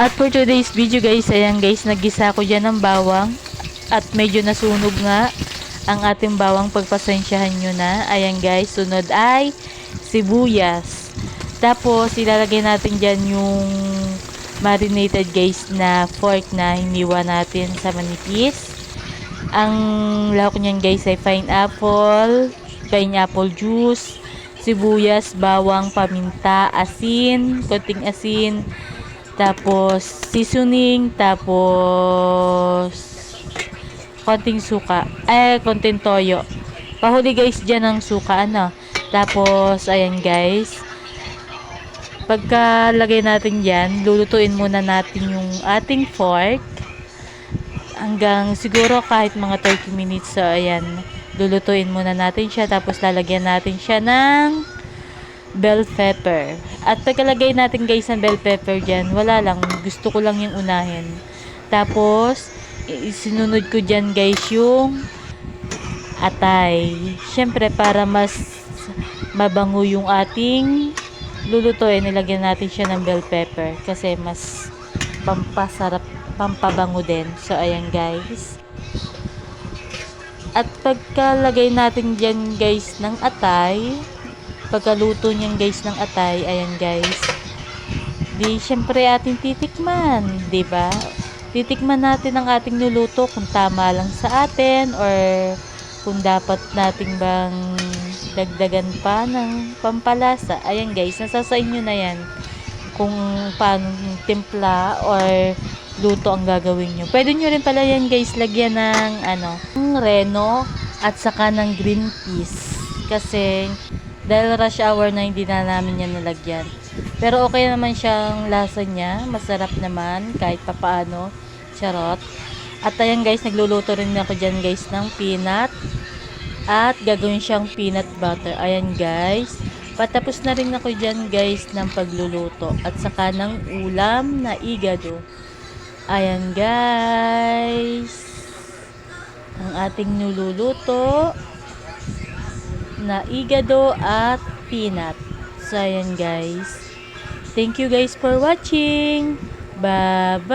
At for today's video guys, ayan guys, naggisa ko dyan ng bawang. At medyo nasunog nga ang ating bawang. Pagpasensyahan nyo na. Ayan guys, sunod ay sibuyas. Tapos, ilalagay natin dyan yung marinated guys na pork na hiniwa natin sa manipis. Ang lahok niyan guys ay pineapple, pineapple juice, sibuyas, bawang, paminta, asin, konting asin, tapos seasoning, tapos konting suka, eh konting toyo. Pahuli guys dyan ng suka, ano. Tapos, ayan guys, pagkalagay natin yan, lulutuin muna natin yung ating fork hanggang siguro kahit mga 30 minutes. So, ayan, lulutuin muna natin siya. Tapos, lalagyan natin siya ng bell pepper. At pagkalagay natin guys ng bell pepper dyan, wala lang. Gusto ko lang yung unahin. Tapos, sinunod ko dyan guys yung atay. Siyempre, para mas mabango yung ating lulutuin, nilagyan natin siya ng bell pepper. Kasi mas pampasarap, pampabango din. So, ayan guys. At pagkalagay natin dyan guys ng atay, pagkaluto niyan guys ng atay, ayan guys, di syempre ating titikman, ba? Titikman natin ang ating niluto kung tama lang sa atin or kung dapat nating bang dagdagan pa ng pampalasa. Ayan guys, nasa sa inyo na yan kung paano timpla or luto ang gagawin nyo. Pwede nyo rin pala yan guys lagyan ng ano, ng reno at saka ng green peas. Kasi dahil rush hour na hindi na namin yan nalagyan. Pero okay naman siyang lasa niya. Masarap naman kahit papaano. Charot. At ayan guys, nagluluto rin ako dyan guys ng peanut. At gagawin siyang peanut butter. Ayan guys. Patapos na rin ako dyan guys ng pagluluto. At saka ng ulam na igado. Ayan guys. Ang ating niluluto na igado at peanut. So, ayan guys. Thank you guys for watching. Bye-bye!